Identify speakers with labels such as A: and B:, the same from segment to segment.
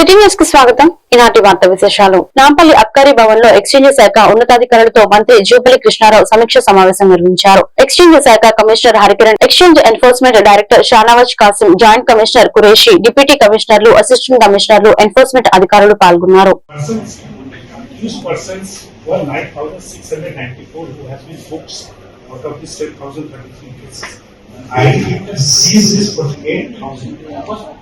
A: City న్యూస్కి స్వాగతం. ఈనాటి వార్త విశేషాలు. నాంపల్లి అబ్కారీ భవన్లో ఎక్స్చేంజ్ శాఖ ఉన్నతాధికారులతో మంత్రి జూపల్లి కృష్ణారావు సమీక్ష సమావేశం నిర్వహించారు. ఎక్స్చేంజ్ శాఖ commissioner Harikiran exchange enforcement director Shanawaz Kasim joint commissioner Qureshi deputy కమిషనర్లు అసిస్టెంట్ కమిషనర్లు ఎన్ఫోర్స్మెంట్ అధికారులు పాల్గొన్నారు.
B: Out of this 10,033 cases. I seized this for 8,000,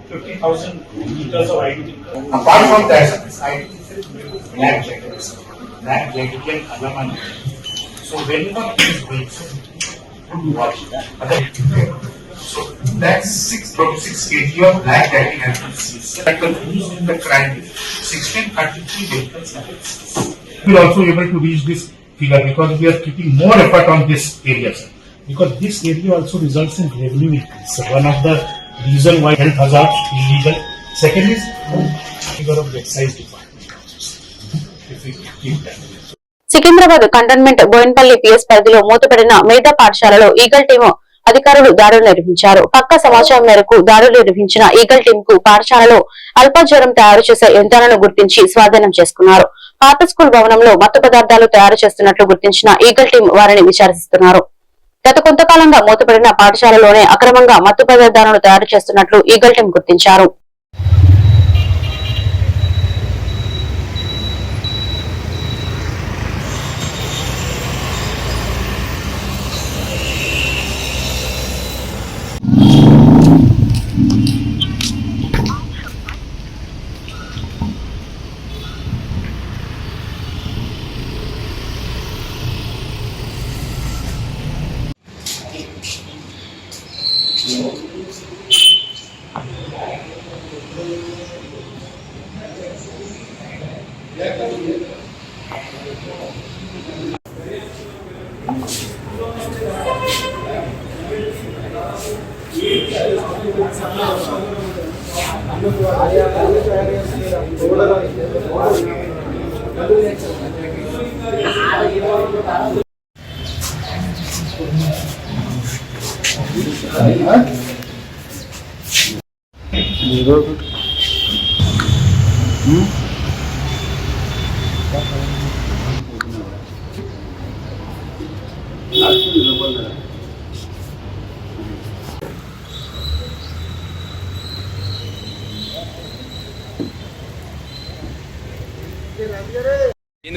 B: 50,000 liters of IDT. Apart from that, this IDT is black jackets, black jacket and alamani. So whenever he is going, so you watch that. Other- So that's six, from six kg of black jacket has been seized. That was used in the crime. Sixteen thirty-three vehicles have been seized. We are also able to reach this figure because we are keeping more effort on this area, sir. Because this area also results in revenue increase. So one of the reason why health hazard illegal. Second is figure of the excise department. If we keep that.
A: Secunderabad cantonment Bowenpally PS పరిధిలో మూతపడిన మిగతా పాఠశాలలో eagle team అధికారులు దాడులు నిర్వహించారు పక్క సమాచారం మేరకు దాడులు నిర్వహించిన ఈగల్ టీం కు పాఠశాలలో అల్పజ్వరం తయారు చేసే యంత్రాలను గుర్తించి స్వాధీనం చేసుకున్నారు పాత స్కూల్ భవనంలో మత్తు పదార్థాలు తయారు చేస్తున్నట్లు గుర్తించిన ఈగల్ టీం వారిని విచారిస్తున్నారు గత కొంతకాలంగా మూతపడిన పాఠశాలలోనే అక్రమంగా మత్తు పదార్థాలను తయారు చేస్తున్నట్లు ఈగల్ టీం గుర్తించారు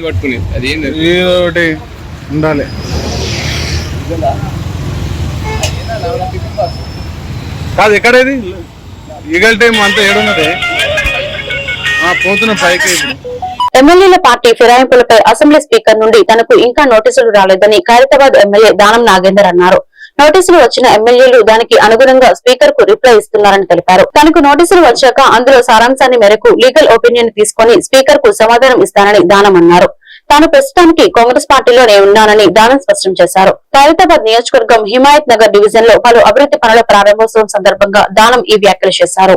C: ఏంది పట్టుకునేది అది ఏంది?
D: ఏదో ఒకటి ఉండాలి. కాదు ఎక్కడేది? ఈగల్ టైం అంతా ఏడున్నది. ఆ, పోతున్న పైకి
A: ఎమ్మెల్యేల పార్టీ ఫిరాయింపులపై అసెంబ్లీ స్పీకర్ నుండి తనకు ఇంకా నోటీసులు రాలేదని ఖైరతాబాద్ ఎమ్మెల్యే దానం నాగేందర్ అన్నారు. నోటీసులు వచ్చిన ఎమ్మెల్యేలు దానికి అనుగుణంగా స్పీకర్కు రిప్లై ఇస్తున్నారని తెలిపారు. తనకు నోటీసులు వచ్చాక అందులో సారాంశాన్ని మేరకు లీగల్ ఒపీనియన్ తీసుకుని స్పీకర్కు సమాధానం ఇస్తానని దానం అన్నారు తాను ప్రస్తుతానికి కాంగ్రెస్ పార్టీలోనే ఉన్నానని దానం స్పష్టం చేశారు. ఖైరతాబాద్ నియోజకవర్గం హిమాయత్ నగర్ డివిజన్లో పలు అభివృద్ధి పనుల ప్రారంభోత్సవం సందర్భంగా దానం ఈ వ్యాఖ్యలు చేశారు.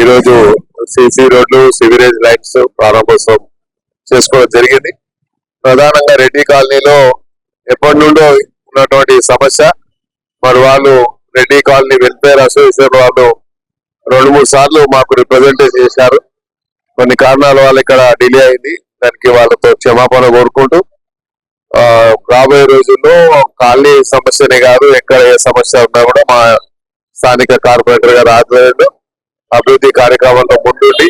E: ఈరోజు సిసి రోడ్లు సివరేజ్ లైన్స్ ప్రారంభోత్సవం చేసుకోవడం జరిగింది. ప్రధానంగా రెడ్డి కాలనీలో ఎప్పటి నుండో ఉన్నటువంటి సమస్య. మరి వాళ్ళు రెడ్డి కాలనీ వెల్ఫేర్ అసోసియేషన్ వాళ్ళు రెండు మూడు సార్లు మాకు రిప్రజెంటేషన్ చేశారు. కొన్ని కారణాల వల్ల ఇక్కడ డిలే అయింది. దానికి వాళ్ళతో క్షమాపణ కోరుకుంటూ రాబోయే రోజుల్లో కాలనీ సమస్యనే కాదు ఎక్కడ ఏ సమస్య ఉన్నా కూడా మా స్థానిక కార్పొరేటర్ గారి ఆధ్వర్యంలో అభివృద్ధి కార్యక్రమంలో ముందుండి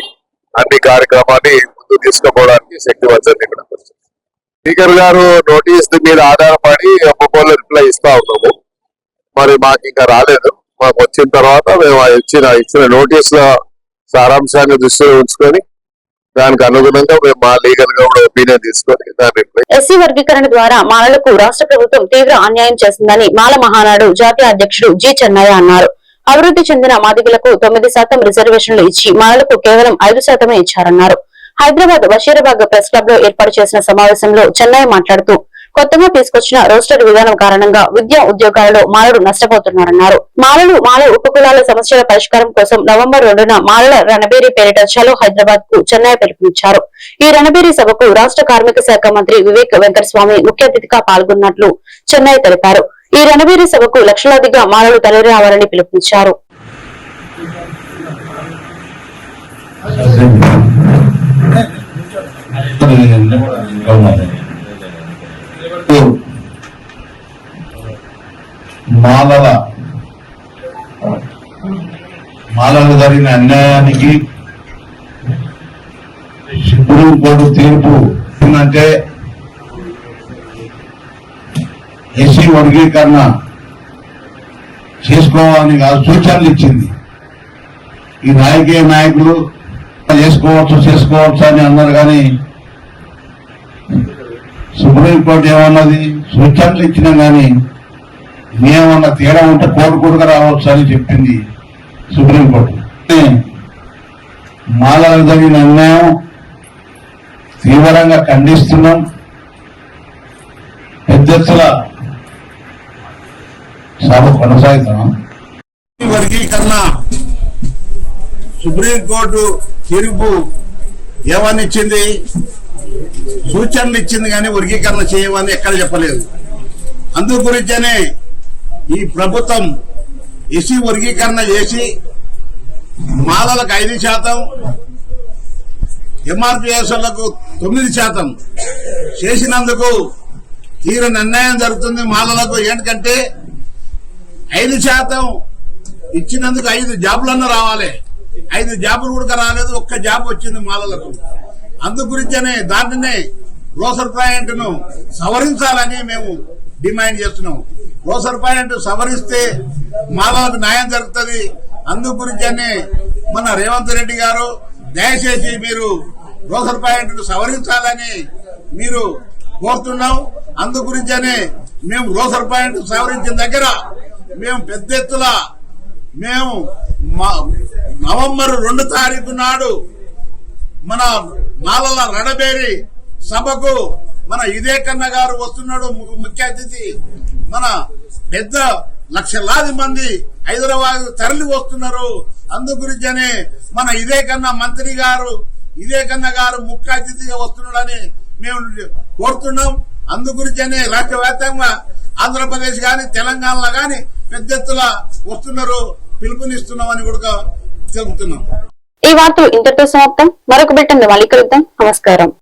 E: అన్ని కార్యక్రమాన్ని ముందుకు తీసుకుపోవడానికి శక్తి వచ్చండి ఇక్కడ స్పీకర్ గారు నోటీస్ మీద ఆధారపడి ఒక్కొక్కరు రిప్లై ఇస్తా ఉన్నాము. మరి మాకు ఇంకా రాలేదు. మాకు వచ్చిన తర్వాత మేము ఆ ఇచ్చిన ఇచ్చిన నోటీసుల సారాంశాన్ని దృష్టిలో ఉంచుకొని దానికి అనుగుణంగా మేము మా లీగల్గా కూడా ఒపీనియన్ తీసుకొని దాని రిప్లై
A: ఎస్సీ వర్గీకరణ ద్వారా మాలలకు రాష్ట్ర ప్రభుత్వం తీవ్ర అన్యాయం చేసిందని మాల మహానాడు జాతీయ అధ్యక్షుడు జి చెన్నయ్య అన్నారు. అభివృద్ధి చెందిన మాదిగులకు తొమ్మిది శాతం రిజర్వేషన్లు ఇచ్చి మాలలకు కేవలం ఐదు శాతమే ఇచ్చారన్నారు. హైదరాబాద్ బషీరాబాగ్ ప్రెస్ క్లబ్లో ఏర్పాటు చేసిన సమావేశంలో చెన్నై మాట్లాడుతూ కొత్తగా తీసుకొచ్చిన రోస్టర్ విధానం కారణంగా విద్యా ఉద్యోగాలలో మాలలు నష్టపోతున్నారన్నారు. మాలలు మాల ఉపకులాల సమస్యల పరిష్కారం కోసం నవంబర్ రెండున మాలల రణబేరి పేరిట చలో హైదరాబాద్కు చెన్నై పిలుపునిచ్చారు. ఈ రణబేరి సభకు రాష్ట్ర కార్మిక శాఖ మంత్రి వివేక్ వెంకటస్వామి ముఖ్య అతిథిగా పాల్గొన్నట్లు చెన్నై తెలిపారు. ఈ రణబేరి సభకు లక్షలాదిగా మాలలు తరలిరావాలని పిలుపునిచ్చారు.
F: మాలల. మాలలు జరిగిన అన్యాయానికి సుప్రీం కోర్టు తీర్పు ఏంటంటే ఎస్సీ వర్గీకరణ చేసుకోవాలని కాదు సూచనలు ఇచ్చింది. ఈ రాజకీయ నాయకులు చేసుకోవచ్చు చేసుకోవచ్చు అని అన్నారు కానీ సుప్రీంకోర్టు ఏమన్నది? సూచనలు ఇచ్చినా కానీ మేమన్నా తేడా ఉంటే కోర్టు కూడా రావచ్చు అని చెప్పింది సుప్రీంకోర్టు మాలకు జరిగిన అన్యాయం తీవ్రంగా ఖండిస్తున్నాం. పెద్ద సభ కొనసాగుతున్నాం వర్గీకరణ సుప్రీంకోర్టు తీర్పు ఏమని ఇచ్చింది సూచనలు ఇచ్చింది కానీ వర్గీకరణ చేయమని ఎక్కడ చెప్పలేదు. అందు గురించనే ఈ ప్రభుత్వం ఎస్సీ వర్గీకరణ చేసి మాలలకు ఐదు శాతం ఎంఆర్పిఎస్లకు తొమ్మిది శాతం చేసినందుకు తీవ్ర నిర్ణయం జరుగుతుంది. మాలలకు ఏంటంటే ఐదు శాతం ఇచ్చినందుకు ఐదు జాబులన్నా రావాలి. ఐదు జాబులు కూడా రాలేదు. ఒక్క జాబ్ వచ్చింది మాలలకు. అందు గురించనే గ్రోసర్ రోసర్ పాయింట్ను సవరించాలని మేము డిమాండ్ చేస్తున్నాం రోసర్ పాయింట్ సవరిస్తే మాలకు న్యాయం జరుగుతుంది. అందుగురించనే మన రేవంత్ రెడ్డి గారు దయచేసి మీరు రోసర్ పాయింట్ను సవరించాలని మీరు కోరుతున్నాం. అందుగురించనే మేము రోసర్ పాయింట్ సవరించిన దగ్గర మేము పెద్ద ఎత్తున మేము నవంబర్ రెండు తారీఖు నాడు మన మాలల రణబేరి సభకు మన ఇదే కన్న గారు వస్తున్నాడు ముఖ్య అతిథి. మన పెద్ద లక్షలాది మంది హైదరాబాద్ తరలి వస్తున్నారు. అందు గురించనే మన ఇదే కన్నా మంత్రి గారు ఇదే కన్న గారు ముఖ్య అతిథిగా వస్తున్నాడని మేము కోరుతున్నాం. అందు గురించనే రాష్ట్ర వ్యాప్తంగా ఆంధ్రప్రదేశ్ గాని తెలంగాణలో గాని పెద్ద ఎత్తున వస్తున్నారు. పిలుపునిస్తున్నామని కూడా చెబుతున్నాం.
A: ఈ వార్తలు ఇంతటితో సమాప్తం. మరొక బిట్టంలో మళ్ళీ కలుద్దాం. నమస్కారం.